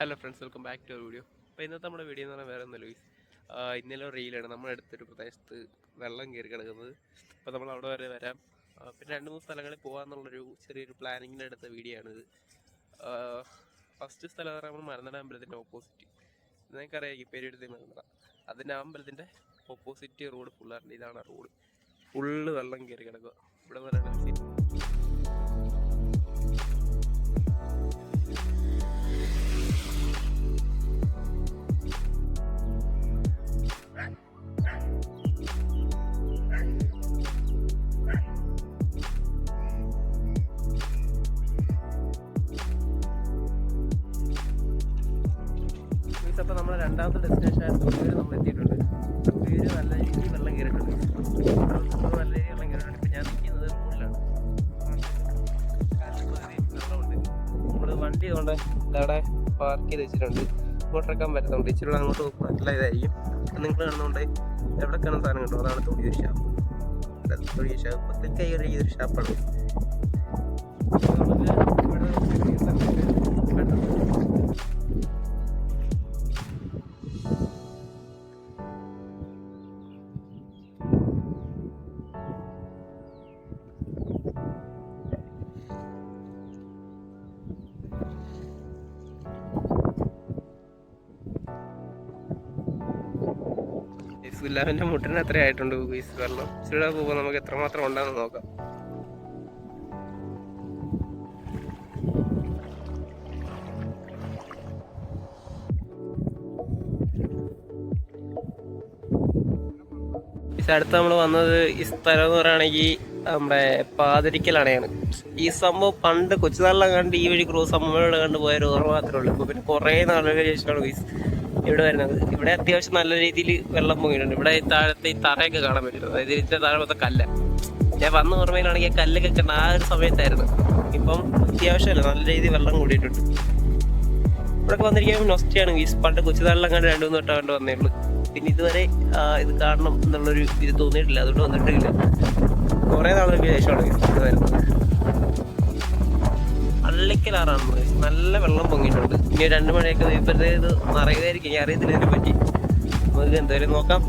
Hello friends welcome back to video അപ്പോൾ ഇന്നത്തെ നമ്മുടെ വീഡിയോ എന്ന് പറഞ്ഞാൽ വേറെ ഒന്നും ലൂയിസ് ഇന്നലെ റീലാണ് നമ്മുടെ അടുത്തൊരു പ്രദേശത്ത് വെള്ളം കയറി കിടക്കുന്നത്. അപ്പോൾ നമ്മൾ അവിടെ വരെ വരാം. പിന്നെ രണ്ട് മൂന്ന് സ്ഥലങ്ങളിൽ പോകാമെന്നുള്ളൊരു ചെറിയൊരു പ്ലാനിങ്ങിന്റെ എടുത്ത വീഡിയോ ആണിത് ഫസ്റ്റ് സ്ഥലം എന്ന് പറയുമ്പോൾ മരന്നട അമ്പലത്തിന്റെ ഓപ്പോസിറ്റ് നിങ്ങൾക്കറിയാം ഈ പേരെടുത്ത് മരന്നട അതിന്റെ അമ്പലത്തിന്റെ ഓപ്പോസിറ്റ് റോഡ് ഫുള്ളാറുണ്ട് ഇതാണ് റോഡ് ഫുള്ള് വെള്ളം കയറി കിടക്കുക. ഇവിടെ നിന്ന് അപ്പോൾ നമ്മുടെ രണ്ടാമത്തെ ഡെസ്റ്റിനേഷൻ ആയ തൊഴിൽ നമ്മൾ എത്തിയിട്ടുണ്ട്. തൊഴിൽ നല്ല രീതിയിൽ വെള്ളം കയറിയിട്ടുണ്ട്. ഇപ്പോൾ നല്ല രീതിയിൽ വെള്ളം കയറിയിട്ടുണ്ട്. ഇപ്പം ഞാൻ നിൽക്കുന്നത് മുകളിലാണ് വെള്ളമുണ്ട്. നമ്മൾ വണ്ടി കൊണ്ട് അവിടെ പാർക്ക് ചെയ്ത് വെച്ചിട്ടുണ്ട്. ഇങ്ങോട്ടിറക്കാൻ പറ്റുന്നുണ്ട് ഇച്ചിരി അങ്ങോട്ട് പോകുമ്പോൾ നല്ല ഇതായിരിക്കും. നിങ്ങൾ കാണുന്നുണ്ട് എവിടെ കാണാൻ സാധനം കണ്ടോ അതാണ് തൊഴിൽ ഷാപ്പ് തൊഴിൽ ഷാപ്പ് ഈ ഒരു ഷാപ്പാണ് ഇവിടെ ഇസ്ലാമിന്റെ മുട്ടിന് എത്ര ആയിട്ടുണ്ട് ഗുഗീസ്. വെള്ളം ചുഴ പോകുമ്പോൾ നമുക്ക് എത്രമാത്രം ഉണ്ടെന്ന് നോക്കാം. അടുത്ത് നമ്മൾ വന്നത് ഈ സ്ഥലം എന്ന് പറയുകയാണെങ്കിൽ നമ്മുടെ പാതിരിക്കലാണയാണ് ഈ സംഭവം പണ്ട് കൊച്ചുനാളിലെ കണ്ട് ഈ വഴി ക്രൂസ് അമ്മയോട് കണ്ട് പോയ ഒരു ഓർമ്മ മാത്രമേ ഉള്ളൂ. ഇപ്പൊ പിന്നെ കുറേ നാളുകൾക്ക് ശേഷമാണ് ഇവിടെ വരുന്നത്. ഇവിടെ അത്യാവശ്യം നല്ല രീതിയിൽ വെള്ളം പൊങ്ങിയിട്ടുണ്ട് ഇവിടെ താഴത്തെ ഈ തറയൊക്കെ കാണാൻ പറ്റും അതായത് ഇതിന്റെ താഴെ മൊത്തം കല്ല്. ഞാൻ വന്ന ഓർമ്മയിലാണെങ്കിൽ കല്ലൊക്കെ കണ്ട ആ ഒരു സമയത്തായിരുന്നു. ഇപ്പം അത്യാവശ്യമല്ല. നല്ല രീതിയിൽ വെള്ളം കൂടിയിട്ടുണ്ട്. ഇവിടെ വന്നിരിക്കാൻ നൊസ്റ്റിയാണ് ഈ പണ്ട് കൊച്ചുതാളിലും കണ്ട് രണ്ടു മൂന്ന് തൊട്ട് കണ്ട് വന്നേ ഉള്ളൂ പിന്നെ ഇതുവരെ ഇത് കാണണം എന്നുള്ളൊരു ഇത് തോന്നിയിട്ടില്ല. അതുകൊണ്ട് വന്നിട്ടില്ല. കുറേ നാളൊരു ശേഷമാണ് ഇത് വരുന്നത്. അയക്കലാറാണ് നല്ല വെള്ളം പൊങ്ങിയിട്ടുണ്ട്. ഇനി രണ്ട് മണിയൊക്കെ ഇപ്പോഴത്തെ ഇത് മറയുന്നതായിരിക്കും ഇനി അറിയത്തില്ല ഇതിനെ പറ്റി. നമുക്ക് എന്തായാലും നോക്കാം.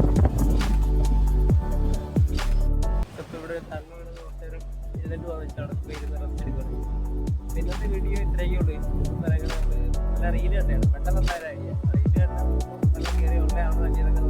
ഇന്നത്തെ വീഡിയോ ഇത്രയൊക്കെ ഉള്ളൂ. പറയുന്നത് നല്ല റീൽ കണ്ടാണ് പെട്ടെന്ന് നല്ല റീൽ കണ്ടാണ് വെള്ളം കയറി ഉണ്ടാവണം